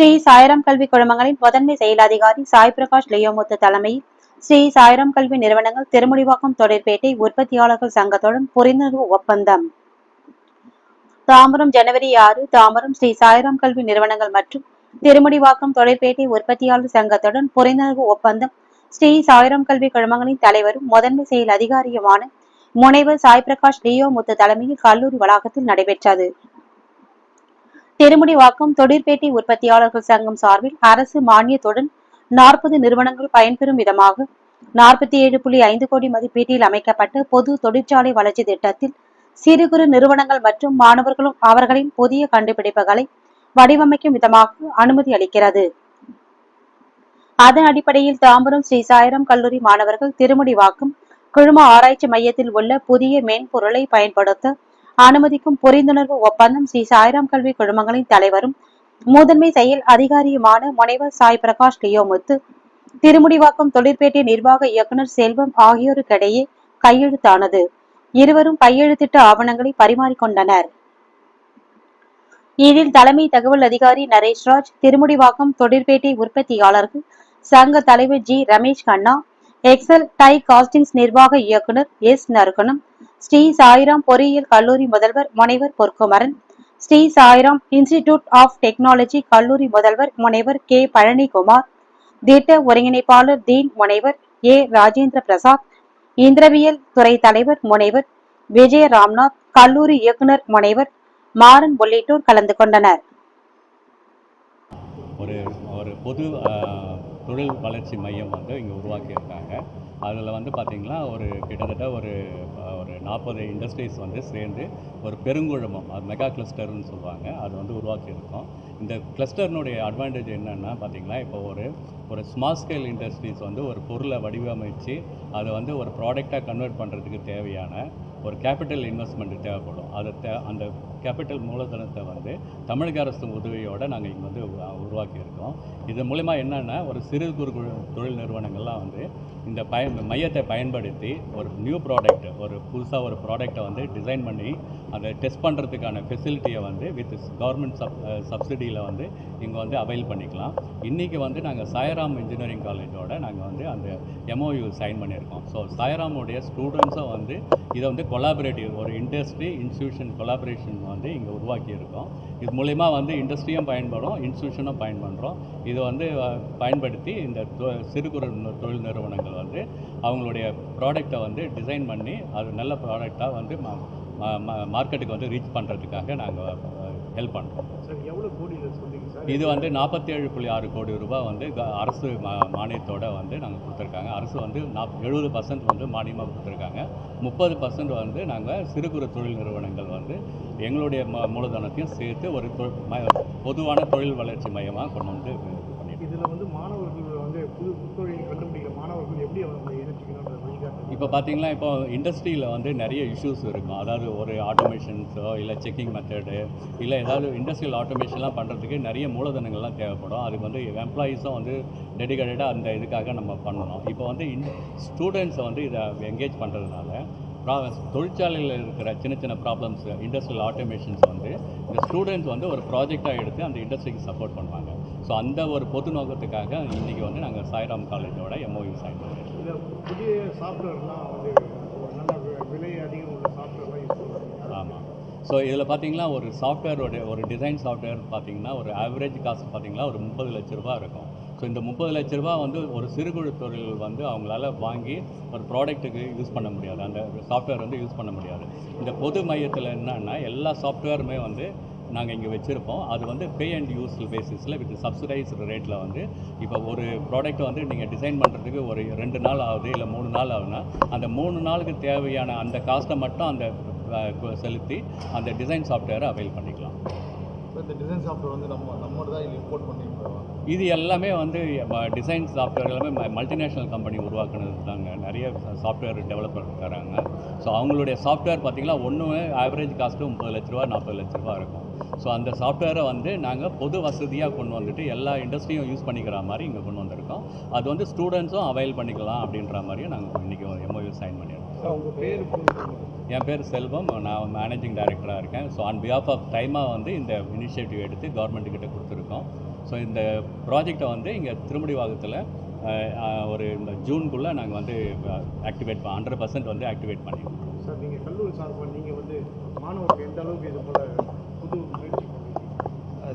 ஸ்ரீ சாய்ராம் கல்வி குழுமங்களின் முதன்மை செயல் அதிகாரி சாய் பிரகாஷ் லியோமுத்து தலைமையில் ஸ்ரீ சாய்ராம் கல்வி நிறுவனங்கள் திருமுடிவாக்கம் தொழிற்பேட்டை உற்பத்தியாளர்கள் சங்கத்துடன் புரிந்துணர்வு ஒப்பந்தம். தாம்பரம் ஜனவரி ஆறு தாம்பரம் ஸ்ரீ சாய்ராம் கல்வி நிறுவனங்கள் மற்றும் திருமுடிவாக்கம் தொழிற்பேட்டை உற்பத்தியாளர் சங்கத்துடன் புரிந்துணர்வு ஒப்பந்தம் ஸ்ரீ சாய்ராம் கல்வி குழுமங்களின் தலைவரும் முதன்மை செயல் அதிகாரியுமான முனைவர் சாய் பிரகாஷ் லியோ முத்து தலைமையில் கல்லூரி வளாகத்தில் நடைபெற்றது. திருமுடிவாக்கம் தொழிற்பேட்டை உற்பத்தியாளர்கள் சங்கம் சார்பில் அரசு மானியத்துடன் நாற்பது நிறுவனங்கள் பயன்பெறும் விதமாக நாற்பத்தி ஏழு புள்ளி ஐந்து கோடி மதிப்பீட்டில் அமைக்கப்பட்ட பொது தொழிற்சாலை வளர்ச்சி திட்டத்தில் சிறு குறு நிறுவனங்கள் மற்றும் மாணவர்களும் அவர்களின் புதிய கண்டுபிடிப்புகளை வடிவமைக்கும் விதமாக அனுமதி அளிக்கிறது. அதன் அடிப்படையில் தாம்பரம் ஸ்ரீ சாய்ராம் கல்லூரி மாணவர்கள் திருமுடிவாக்கம் குழும ஆராய்ச்சி மையத்தில் உள்ள புதிய மென்பொருளை பயன்படுத்த அனுமதிக்கும் புரிந்துணர்வு ஒப்பந்தம் ஸ்ரீ சாய்ராம் கல்வி குழுமங்களின் தலைவரும் முதன்மை செயல் அதிகாரியுமான முனைவர் சாய் பிரகாஷ் லியோமுத்து திருமுடிவாக்கம் தொழிற்பேட்டை நிர்வாக இயக்குனர் செல்வம் ஆகியோருக்கிடையே கையெழுத்தானது. இருவரும் கையெழுத்திட்ட ஆவணங்களை பரிமாறிக்கொண்டனர். இதில் தலைமை தகவல் அதிகாரி நரேஷ்ராஜ் திருமுடிவாக்கம் தொழிற்பேட்டை உற்பத்தியாளர்கள் சங்க தலைவர் G Ramesh Kanna Excel die castings நிர்வாக இயக்குனர் எஸ் நறுகணம் ஸ்ரீ சாய்ராம் பொறியியல் கல்லூரி முதல்வர் முனைவர் Porkumaran Sri Sairam institute of technology கல்லூரி முதல்வர் முனைவர் கே. பழனிக்குமார் திட்ட ஒருங்கிணைப்பாளர் தீன் முனைவர் ஏ. ராஜேந்திர பிரசாத் இந்திரவியல் துறை தலைவர் முனைவர் விஜய ராம்நாத் கல்லூரி இயக்குனர் முனைவர் மாறன் உள்ளிட்டோர் கலந்து கொண்டனர். ஒரு ஒரு பொது தொழில் வளர்ச்சி மையம் வந்து இங்கே உருவாக்கியிருக்காங்க. அதில் வந்து பார்த்திங்கன்னா ஒரு கிட்டத்தட்ட ஒரு ஒரு நாற்பது இண்டஸ்ட்ரீஸ் வந்து சேர்ந்து ஒரு பெருங்குழுமம் அது மெகா கிளஸ்டர்னு சொல்லுவாங்க அது வந்து உருவாக்கியிருக்கோம். இந்த கிளஸ்டர்னுடைய அட்வான்டேஜ் என்னென்னா பார்த்திங்கன்னா இப்போ ஒரு ஒரு ஸ்மால் ஸ்கேல் இண்டஸ்ட்ரீஸ் வந்து ஒரு பொருளை வடிவமைச்சு அதை வந்து ஒரு ப்ராடக்டாக கன்வெர்ட் பண்ணுறதுக்கு தேவையான ஒரு கேபிட்டல் இன்வெஸ்ட்மெண்ட் தேவைப்படும். அதை தே அந்த கேபிட்டல் மூலதனத்தை வந்து தமிழக அரசு உதவியோடு நாங்கள் இங்கே வந்து உருவாக்கியிருக்கோம். இது மூலிமா என்னென்னா ஒரு சிறு குறு தொழில் நிறுவனங்கள்லாம் வந்து இந்த பய மையத்தை பயன்படுத்தி ஒரு நியூ ப்ராடக்ட் ஒரு புதுசாக ஒரு ப்ராடக்டை வந்து டிசைன் பண்ணி அதை டெஸ்ட் பண்ணுறதுக்கான ஃபெசிலிட்டியை வந்து வித் கவர்மெண்ட் சப் சப்சிடியில் வந்து இங்கே வந்து அவைல் பண்ணிக்கலாம். இன்றைக்கி வந்து நாங்கள் சாயராம் இன்ஜினியரிங் காலேஜோட நாங்கள் வந்து அந்த எம்ஓயு சைன் பண்ணியிருக்கோம். ஸோ சாயராமுடைய ஸ்டூடெண்ட்ஸும் வந்து இதை வந்து கொலாபரேட்டிவ் ஒரு இண்டஸ்ட்ரி இன்ஸ்டியூஷன் கொலாபரேஷன் வந்து இங்கே உருவாக்கியிருக்கோம். இது மூலிமா வந்து இண்டஸ்ட்ரியும் பயன்படும் இன்ஸ்டியூஷனும் பயன்படுறோம். இது வந்து பயன்படுத்தி இந்த தொ- சிறு குறு தொழில் நிறுவனங்கள் வந்து அவங்களுடைய ப்ராடக்டை வந்து டிசைன் பண்ணி அது நல்ல ப்ராடக்டாக வந்து மார்க்கெட்டுக்கு வந்து ரீச் பண்ணுறதுக்காக நாங்கள் ஹெல்ப் பண்ணுறோம் இதை வந்து நாற்பத்தி ஏழு புள்ளி ஆறு கோடி ரூபாய் வந்து அரசு மா மானியத்தோட வந்து நாங்கள் கொடுத்துருக்காங்க. அரசு வந்து நாப் எழுபது பர்சன்ட் வந்து மானியமாக கொடுத்துருக்காங்க. முப்பது பர்சன்ட் வந்து நாங்கள் சிறு குறு தொழில் நிறுவனங்கள் வந்து எங்களுடைய ம மூலதனத்தையும் சேர்த்து ஒரு பொதுவான தொழில் வளர்ச்சி மையமாக கொண்டு வந்து இது பண்ணியிருக்கோம் இதில் வந்து மாணவர்கள் வந்து புது புத்தொழில் கண்டுபிடிக்கிற மாணவர்கள் எப்படி அவங்க இணைச்சிக்கணுன்ற வழிகாட்டு இப்போ பார்த்தீங்கன்னா இப்போ இண்டஸ்ட்ரியில் வந்து நிறைய இஷ்யூஸ் இருக்கும். அதாவது ஒரு ஆட்டோமேஷன்ஸோ இல்லை செக்கிங் மெத்தடு இல்லை ஏதாவது இண்டஸ்ட்ரியல் ஆட்டோமேஷன்லாம் பண்ணுறதுக்கு நிறைய மூலதனங்கள்லாம் தேவைப்படும். அதுக்கு வந்து எம்ப்ளாயீஸும் வந்து டெடிகேட்டடாக அந்த இதுக்காக நம்ம பண்ணணும். இப்போ வந்து இன் ஸ்டூடெண்ட்ஸை வந்து இதை என்கேஜ் பண்ணுறதுனால தொழிற்சாலையில் இருக்கிற சின்ன சின்ன ப்ராப்ளம்ஸ் இண்டஸ்ட்ரியல் ஆட்டோமேஷன்ஸ் வந்து இந்த ஸ்டூடெண்ட்ஸ் வந்து ஒரு ப்ராஜெக்டாக எடுத்து அந்த இண்டஸ்ட்ரிக்கு சப்போர்ட் பண்ணுவாங்க. ஸோ அந்த ஒரு பொது நோக்கத்துக்காக இன்றைக்கி வந்து நாங்கள் சாய்ராம் காலேஜோட எம்ஓயு சைன் புதிய சாஃப்ட்வேர்லாம் வந்து நல்ல விலை அதிகம் உள்ள சாஃப்ட்வேர்லாம் யூஸ் பண்ணுறாங்க ஆமாம் ஸோ இதில் பார்த்தீங்கன்னா ஒரு சாஃப்ட்வேரோட ஒரு டிசைன் சாஃப்ட்வேர் பார்த்தீங்கன்னா ஒரு ஆவரேஜ் காஸ்ட் பார்த்தீங்கன்னா ஒரு முப்பது லட்ச ரூபா இருக்கும். ஸோ இந்த முப்பது லட்ச ரூபா வந்து ஒரு சிறு குறு தொழில் வந்து அவங்களால வாங்கி ஒரு ப்ராடக்ட்டுக்கு யூஸ் பண்ண முடியாது. அந்த சாஃப்ட்வேர் வந்து யூஸ் பண்ண முடியாது. இந்த பொது மையத்தில் என்னன்னா எல்லா சாஃப்ட்வேருமே வந்து நாங்கள் இங்கே வச்சுருப்போம். அது வந்து பே அண்ட் யூஸ் பேசிஸில் வித் சப்சிடைஸ்டு ரேட்டில் வந்து இப்போ ஒரு ப்ராடக்ட் வந்து நீங்கள் டிசைன் பண்ணுறதுக்கு ஒரு ரெண்டு நாள் ஆகுது இல்லை மூணு நாள் ஆகுதுன்னா அந்த மூணு நாளுக்கு தேவையான அந்த காஸ்ட்டை மட்டும் அந்த செலுத்தி அந்த டிசைன் சாஃப்ட்வேரை அவைல் பண்ணிக்கலாம். இந்த டிசைன் சாஃப்ட்வேர் வந்து நம்ம நம்மளோட தான் இம்போர்ட் பண்ணி இது எல்லாமே வந்து டிசைன் சாஃப்ட்வேர் எல்லாமே மல்டிநேஷ்னல் கம்பெனி உருவாக்குனது தாங்க நிறைய சாஃப்ட்வேர் டெவலப்பர் இருக்காங்க. ஸோ அவங்களுடைய சாஃப்ட்வேர் பார்த்தீங்கன்னா ஒன்று ஆவரேஜ் காஸ்ட்டு முப்பது லட்ச ரூபா நாற்பது லட்ச ரூபா இருக்கும். ஸோ அந்த சாஃப்ட்வேரை வந்து நாங்கள் பொது வசதியாக கொண்டு வந்துட்டு எல்லா இண்டஸ்ட்ரியும் யூஸ் பண்ணிக்கிற மாதிரி இங்கே கொண்டு வந்திருக்கோம். அது வந்து ஸ்டூடெண்ட்ஸும் அவைல் பண்ணிக்கலாம் அப்படின்ற மாதிரியும் நாங்கள் இன்றைக்கி எம்ஓயூ சைன் புரிஞ்சுக்கணும் என் பேர் செல்வம். நான் மேனேஜிங் டைரக்டராக இருக்கேன். ஸோ ஆன் பிஹாஃப் ஆஃப் டைமாக வந்து இந்த இனிஷியேட்டிவ் எடுத்து கவர்மெண்ட் கிட்ட கொடுத்துருக்கோம். ஸோ இந்த ப்ராஜெக்டை வந்து இங்கே திருமுடிவாகத்தில் ஒரு இந்த ஜூனுக்குள்ளே நாங்கள் வந்து ஆக்டிவேட் ஹண்ட்ரட் பர்சன்ட் வந்து ஆக்டிவேட் பண்ணிடுவோம் சார் நீங்கள் கல்லூரி சார்பாக நீங்கள் வந்து மாணவருக்கு எந்த அளவுக்கு இது போல்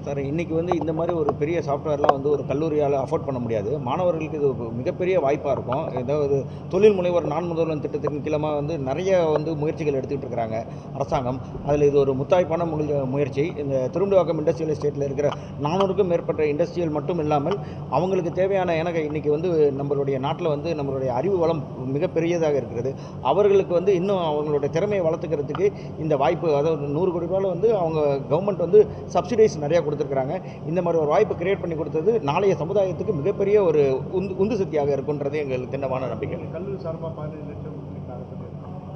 சார் இன்றைக்கி வந்து இந்த மாதிரி ஒரு பெரிய சாஃப்ட்வேர்லாம் வந்து ஒரு கல்லூரியால் அஃபோர்ட் பண்ண முடியாது. மாணவர்களுக்கு இது மிகப்பெரிய வாய்ப்பாக இருக்கும். ஏதாவது தொழில் முனைவர் நான் முதல்வன் திட்டத்தின் கீழமாக வந்து நிறைய வந்து முயற்சிகள் எடுத்துக்கிட்டு இருக்கிறாங்க அரசாங்கம். அதில் இது ஒரு முத்தாய்ப்பான முயல் முயற்சி. இந்த திரும்பிவாக்கம் இண்டஸ்ட்ரியல் எஸ்டேட்டில் இருக்கிற நானூறுக்கும் மேற்பட்ட இண்டஸ்ட்ரியல் மட்டும் இல்லாமல் அவங்களுக்கு தேவையான எனக்கு இன்றைக்கி வந்து நம்மளுடைய நாட்டில் வந்து நம்மளுடைய அறிவு வளம் மிகப்பெரியதாக இருக்கிறது. அவர்களுக்கு வந்து இன்னும் அவங்களுடைய திறமையை வளர்த்துக்கிறதுக்கு இந்த வாய்ப்பு அதாவது நூறு கோடி ரூபாயில் வந்து அவங்க கவர்மெண்ட் வந்து சப்சிடைஸ் நிறையா கொடுத்துருக்குறாங்க. இந்த மாதிரி ஒரு வாய்ப்பு கிரியேட் பண்ணி கொடுத்தது நாளைய சமுதாயத்துக்கு மிகப்பெரிய ஒரு உந்து உந்து சக்தியாக இருக்குன்றது எங்களுக்கு திண்ணமான நம்பிக்கை. கல்லூரி சார்பாக பதினஞ்சு லட்சம்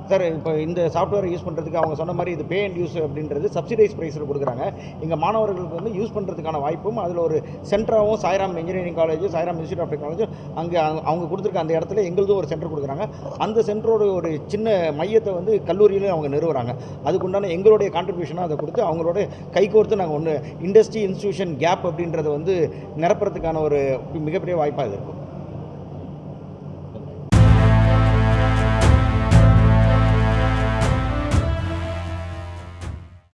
சார் இப்போ இந்த சாஃப்ட்வேர் யூஸ் பண்ணுறதுக்கு அவங்க சொன்ன மாதிரி இது பே அண்ட் யூஸ் அப்படின்றது சப்சிடைஸ் ப்ரைஸில் கொடுக்குறாங்க. எங்கள் மாணவர்களுக்கு வந்து யூஸ் பண்ணுறதுக்கான வாய்ப்பும் அதில் ஒரு சென்டராகவும் Sairam engineering college Sairam institute of technology அங்கே அவங்க- அவங்க கொடுத்துருக்க அந்த இடத்துல எங்களுதும் ஒரு சென்டர் கொடுக்குறாங்க. அந்த சென்டரோட ஒரு சின்ன மையத்தை வந்து கல்லூரியிலையும் அவங்க நிறுவுறாங்க. அதுக்குண்டான எங்களுடைய கான்ட்ரிபியூஷனாக அதை கொடுத்து அவங்களோட கைகோர்த்து நாங்கள் ஒன்று இண்டஸ்ட்ரி இன்ஸ்டியூஷன் கேப் அப்படின்றத வந்து நிரப்புறதுக்கான ஒரு மிகப்பெரிய வாய்ப்பாக இருக்கும்.